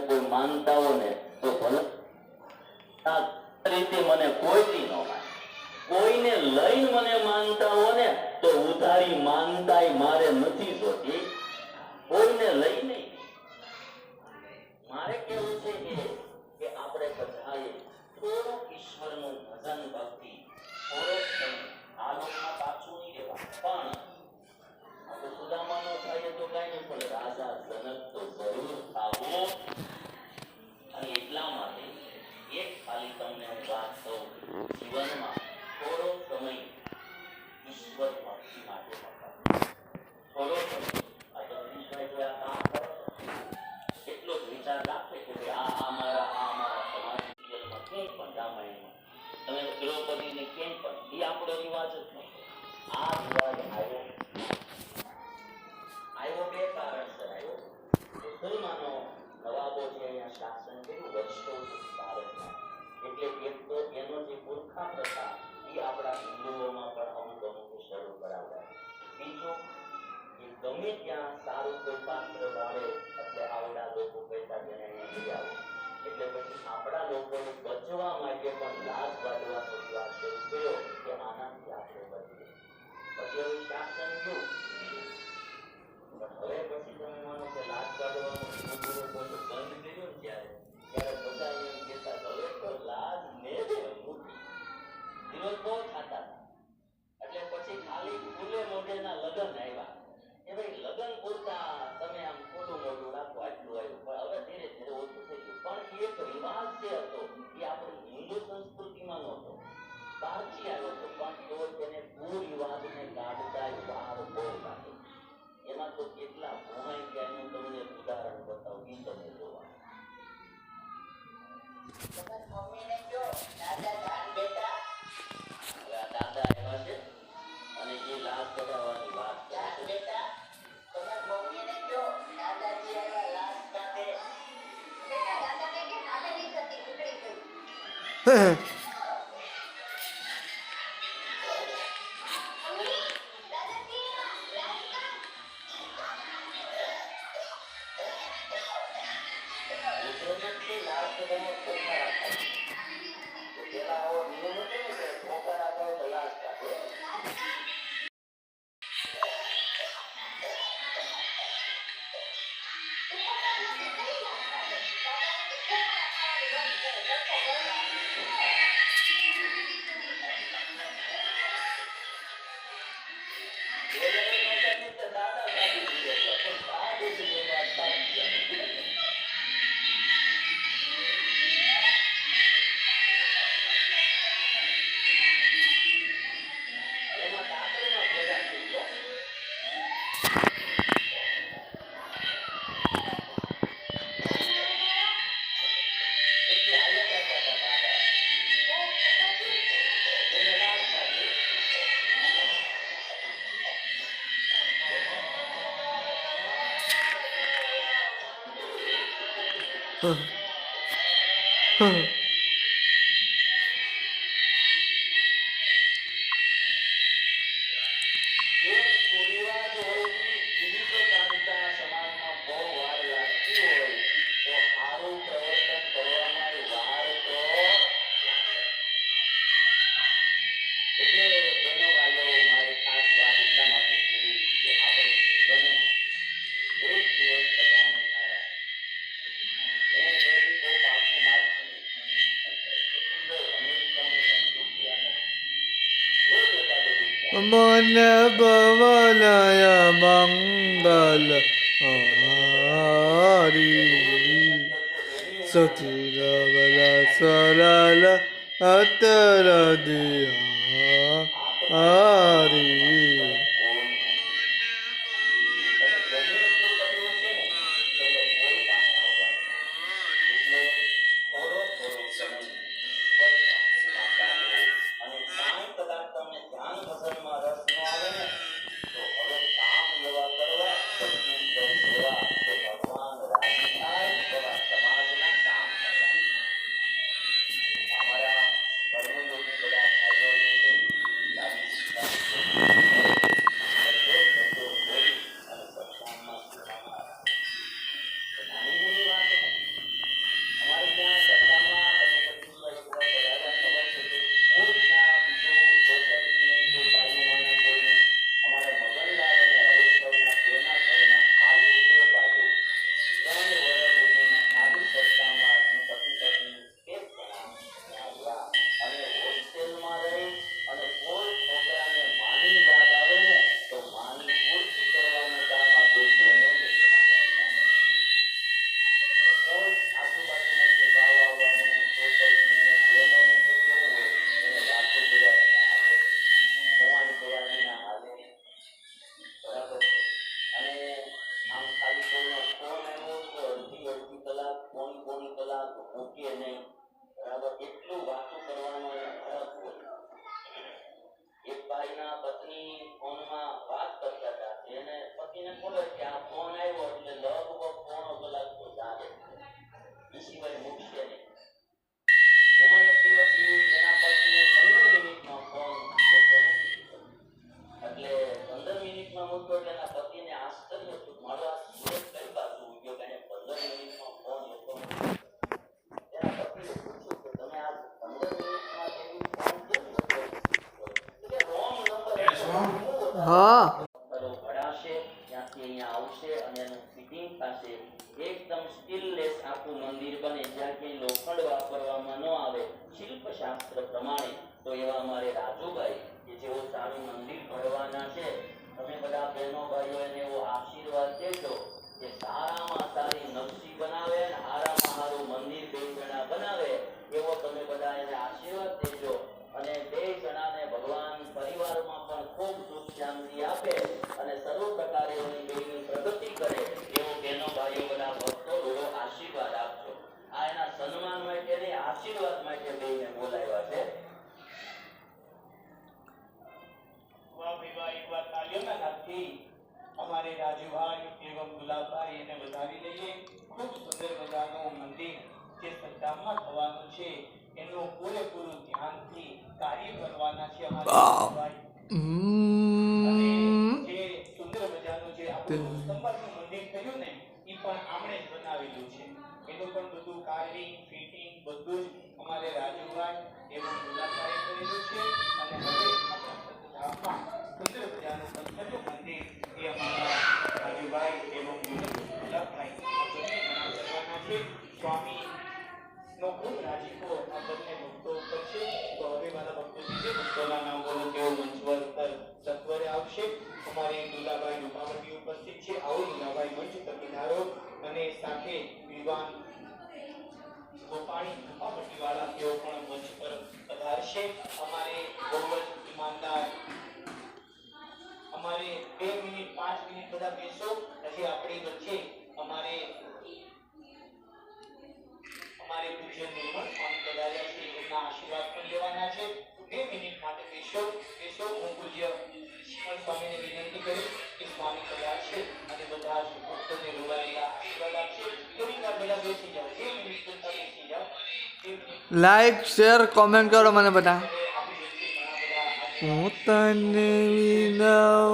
કોઈ માનતા હો ને તો ભલે રીતે મને કોઈથી ન માને. કોઈને લઈને મને માનતા હો ને તો ઉધારી માનતાય મારે નથી જોતી કોઈને લઈ નહીં But you really stop tu kita mulai kena tanya sekarang kau tahu kita berdoa. Kita mau mana? 我是 মন বলয় মঙ্গল হারি সতীর বল সরল অতর দিয়া મંદિર થયું ને એ પણ આમણે જ બનાવેલું છે. એનું પણ બધું કાર્વિંગ ફિટિંગ બધું જ અમારે રાજુભાઈ એવું મુલાકાત કરેલું છે. અને હવે આપણા સતધામમાં સુંદર મજાનું પથ્થરનું મંદિર એ અમારા રાજુભાઈ એવું મુલાકાત છે. સ્વામી નો ખૂબ રાજીપો આ બંને ભક્તો ઉપર છે. તો હવે મારા ભક્તો જે ભક્તોના નામ આવશે. અમારે દુલાભાઈ રૂપાવટી ઉપસ્થિત છે. આવો દુલાભાઈ મંચ પધારો અને સાથે વિવાન ગોપાણી રૂપાવટીવાળા તેઓ પણ મંચ પર પધારશે. અમારે બહુ જ ઈમાનદાર અમારે બે મિનિટ, પાંચ મિનિટ બધા બેસો. પછી આપણી વચ્ચે અમારે અમારે પૂજ્ય નિર્મળ સ્વામી પધાર્યા છે. એમના આશીર્વાદ પણ લેવાના છે. બે મિનિટ માટે બેસો. બેસો. હું પૂજ્ય નિર્મળ સ્વામીને વિનંતી કરીશ કે સ્વામી પધારશે અને બધા જ ભક્તોને રોવાયેલા આશીર્વાદ આપશે. થોડીક વાર બેસી જાઓ. બે મિનિટ પૂરતા બેસી જાઓ. લાઈક શેર કોમેન્ટ કરો મને બધા. હું તને વિનવાયો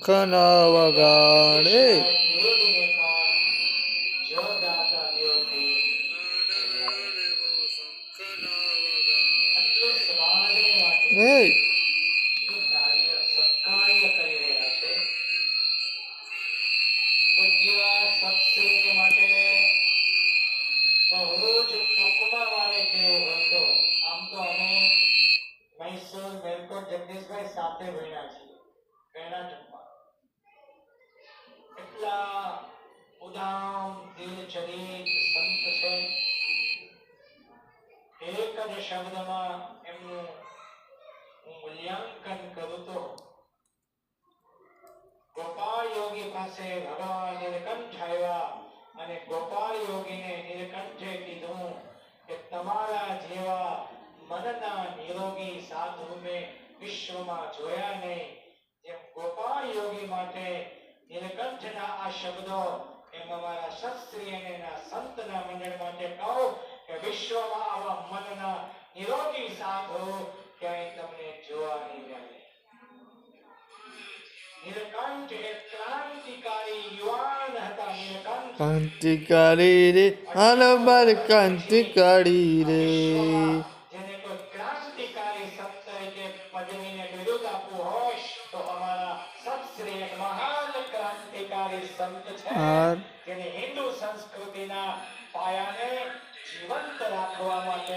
ಮುಖನಾವಗಾಣೆ શબ્દમાં એમનું મૂલ્યાંકન કરું તો ગોપાલ યોગી પાસે ભગવાન નીલકંઠ આવ્યા અને ગોપાલ યોગીને નીલકંઠે કીધું કે તમારા જેવા મનના નિરોગી સાધુ મેં વિશ્વમાં જોયા નહીં. જેમ ગોપાલ યોગી માટે નીલકંઠના આ શબ્દો એમ અમારા શાસ્ત્રી અને સંતના મંડળ માટે કહો કે વિશ્વમાં આવા મનના નિરોગી સાધો ક્યાંય તમને જોવા નહીં મળે. ક્રાંતિકારી રે અનબર ક્રાંતિકારી રે. જેને કોઈ ક્રાંતિકારી શબ્દ કે પદવીને આપવું હોય તો અમારા સત્શ્રી ક્રાંતિકારી સંત છે જેને સંસ્કૃતિના પાયાને જીવંત રાખવા માટે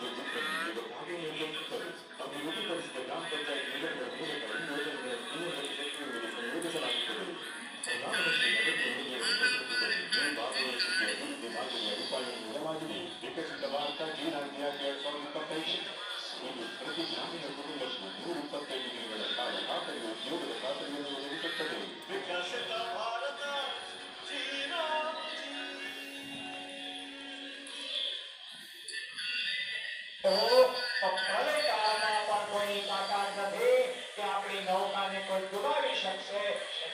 મૂળિયામાં વૃક્ષના ಕುಟುಂಬಕ್ಕೂ ನೂರ ಇಪ್ಪತ್ತೈದು ದಿನಗಳ ಕಾಲ ಖಾತರಿ ಉದ್ಯೋಗದ ಖಾತರಿಯನ್ನು ಒದಗಿಸುತ್ತದೆ પણ કોઈ શકશે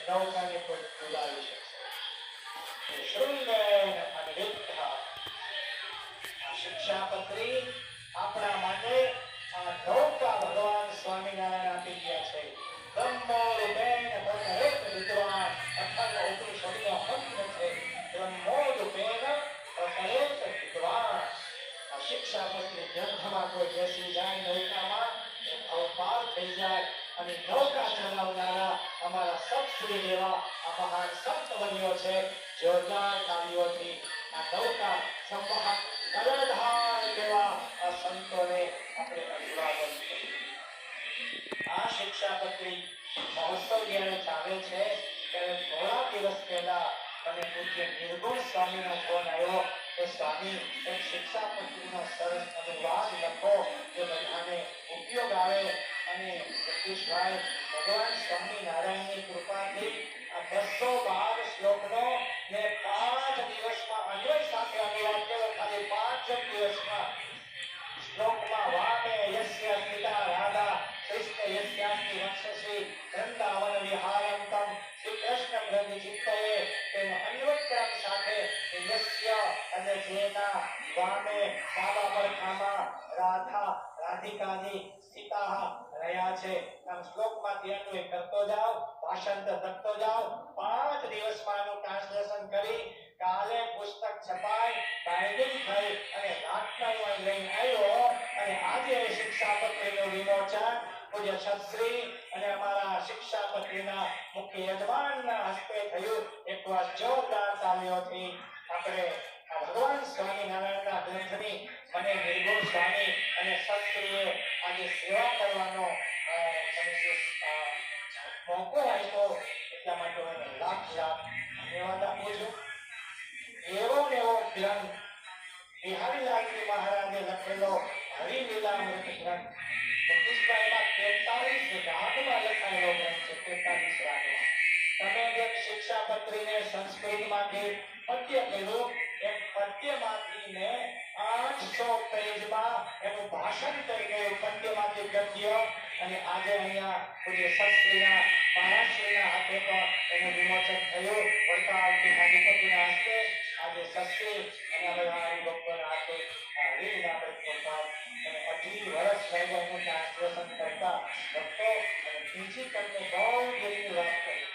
નૌકાને કોઈ ડુબાવી શકશે શૃંગેન અનિરુદ્ધઃ. આ શિક્ષાપત્રી આપણા માટે થઈ જાય અને આ. આ શિક્ષાપત્રી મહોત્સવ જ્યારે ચાલે છે, ત્યારે થોડા દિવસ પહેલા મને નિર્ગુણ સ્વામીનો ફોન આવ્યો કે સ્વામી એક શિક્ષાપત્રીનો સરસ અનુવાદ લખો જે બધાને ઉપયોગ આવે અને જગદીશભાઈ ભગવાન સ્વામિનારાયણની કૃપાથી આ બસો બાર શ્લોકનો મેં પાંચ દિવસમાં અન્વય સાથે અનુવાદ કર્યો ખાલી પાંચ દિવસમાં શ્લોકમાં વામે યસ્ય પિતા રાધા કૃષ્ણ યસ્યાસ્તિ વંશસી વૃંદાવન વિહારંતમ શ્રી કૃષ્ણ ગ્રંથિ ચિત્તયે યસ્ય અને જેના વામે પર ખામા રાધા, રાધિકાની સ્થિતા રહ્યા છે. આમ શ્લોકમાંથી અન્વય કરતો જાઓ, ભાષાંતર કરતો જાઓ. પાંચ દિવસમાં આનું ટ્રાન્સલેશન કરી કાલે પુસ્તક છપાય બાઇન્ડિંગ થઈ અને રાતના લઈને આવ્યો અને આજે એ શિક્ષાપત્રીનું વિમોચન. પૂજ્ય શાસ્ત્રી અને અમારા શિક્ષા પત્રીના મુખ્ય યજમાનના હસ્તે થયું. એકવાર જોરદાર તાલીઓથી આપણે આ ભગવાન સ્વામિનારાયણના ગ્રંથની મને નિર્ગુણ સ્વામી અને સત્રીએ આજે સેવા કરવાનો મને મોકો આપ્યો એટલા માટે એને લાખ લાખ ધન્યવાદ આપું છું. એવો ને એવો ગ્રંથ બિહારીલાલજી મહારાજે લખેલો હરિલીલામૃત ગ્રંથ. બત્રીસમાં તેતાલીસ ભાગમાં લખાયેલો તમે જેમ સંસ્કૃત સંસ્કૃતમાંથી પદ્ય કર્યું એમ પદ્યમાંથી ને આઠસો પેજમાં એનું ભાષણ તરીકે પદ્ય પદ્યમાંથી ગદ્ય અને આજે અહીંયા પૂજ્ય શાસ્ત્રીના મહારાષ્ટ્રીના હાથે પણ એનું વિમોચન થયું. વડતાલ પીઠાધિપતિના હસ્તે આજે શાસ્ત્રી અને બધા હરિભક્તોના હાથે, આ આપણે પ્રતિપદાન અને અઢી વર્ષ થઈ હું એનું ટ્રાન્સલેશન કરતા ભક્તો અને બીજી તમને બહુ જરૂરી વાત કરી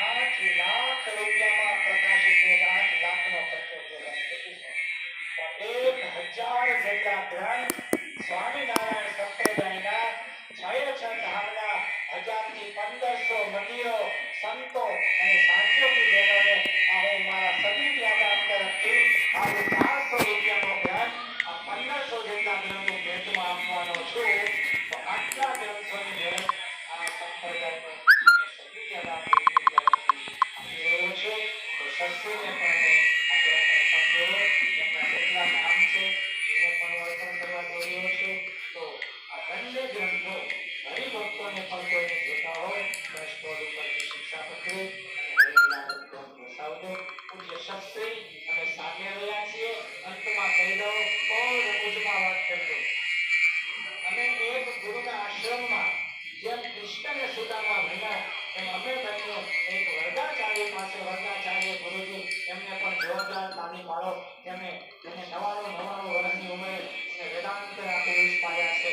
આઠ લાખ રૂપિયામાં પ્રકાશિત છે આઠ લાખનો ખર્ચો થયો કેટલી પણ એક હજાર જેટલા ગ્રંથ સ્વામિનારાયણ સંપ્રદાયના છય છ ધામના હજારથી પંદરસો મંદિરો સંતો અને સાંજોગી બાળક તેને તેને નવાણું નવાણું વર્ષની ઉંમરે અને વેદાંત આદેશ પાડ્યા છે.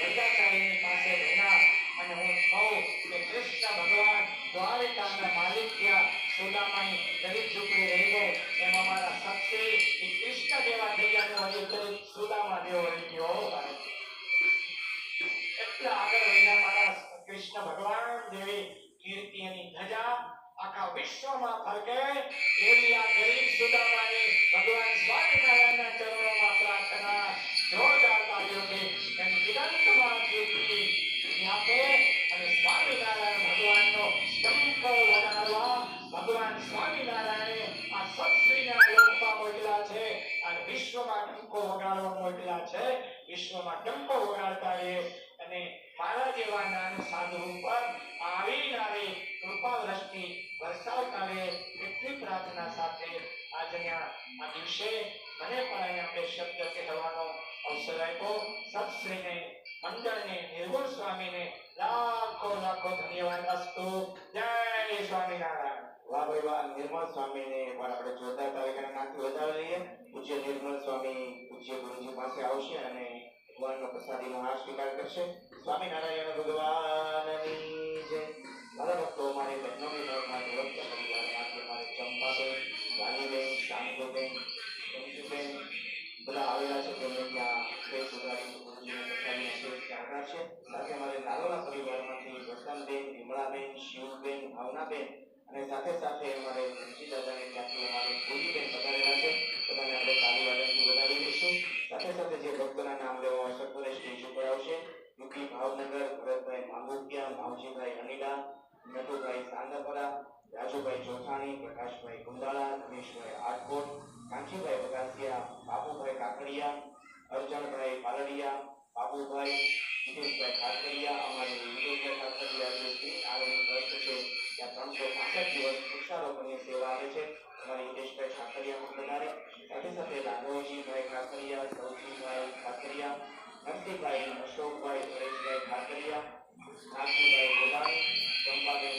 વલ્લાચાર્યની પાસે ભણ્યા અને હું કહું કે કૃષ્ણ ભગવાન દ્વારિકાના માલિક ત્યાં સુદામાની દરેક છોકરી રહી ગઈ. એમાં મારા સત્ય કૃષ્ણ જેવા થઈ ગયા હજી સુદામા જેવો રહી ગયો. આખા વિશ્વમાં ફરકે એવી આ ગરીબ સુદામાની ભગવાન સ્વામિનારાયણના ચરણોમાં પ્રાર્થના જોરદાર તાળીઓથી એની દિગંતમાં કીર્તિ આપે અને સ્વામિનારાયણ ભગવાનનો ડંકો વધારવા ભગવાન સ્વામિનારાયણે આ સત્શ્રીના લોકમાં મોકલ્યા છે. અને વિશ્વમાં ડંકો વગાડવા મોકલ્યા છે. વિશ્વમાં ટંકો વગાડતા એ અને મારા જેવા નાના સાધુ ઉપર આવી આવી કૃપા દ્રષ્ટિ વરસાવતા રહે એટલી પ્રાર્થના સાથે આજના આ દિવસે મને પણ અહીંયા બે શબ્દ કહેવાનો અવસર આપ્યો. સત્શ્રીને, મંડળને નિર્ગુણ સ્વામીને લાખો લાખો ધન્યવાદ અસ્તુ જય સ્વામિનારાયણ. વાહ ભાઈ વાહ, નિર્મળ સ્વામીને પણ આપણે જોરદાર તારીખના નાખી વધાવી લઈએ પૂજ્ય નિર્મળ સ્વામી, પૂજ્ય ગુરુજી પાસે આવશે અને ભગવાનનો પ્રસાદીનો હાર સ્વીકાર કરશે. સ્વામિનારાયણ ભગવાનની બાબુભાઈ હિતેશભાઈ કાકડિયા અમારી વિજયભાઈ કાકડિયા જે શ્રી આરોગ્ય ટ્રસ્ટ છે, ત્યાં ત્રણસો પાસઠ દિવસ વૃક્ષારોપણની સેવા આવે છે. અમારે હિતેશભાઈ પણ વધારે. સાથે સાથે રાઘવજીભાઈ કાકડિયા સૌજીભાઈ કાકડિયા નરસિંહભાઈ અશોકભાઈ, પરેશભાઈ ખાતરિયા નાગજીભાઈ ગોદાણી ચંપાબેન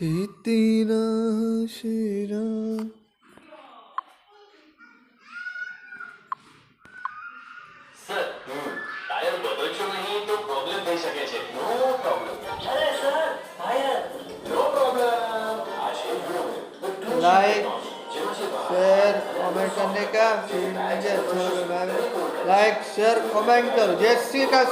તે તેરા શેરા लाइक शेयर कमेंट करने का लाइक शेयर कमेंट करो जय श्री का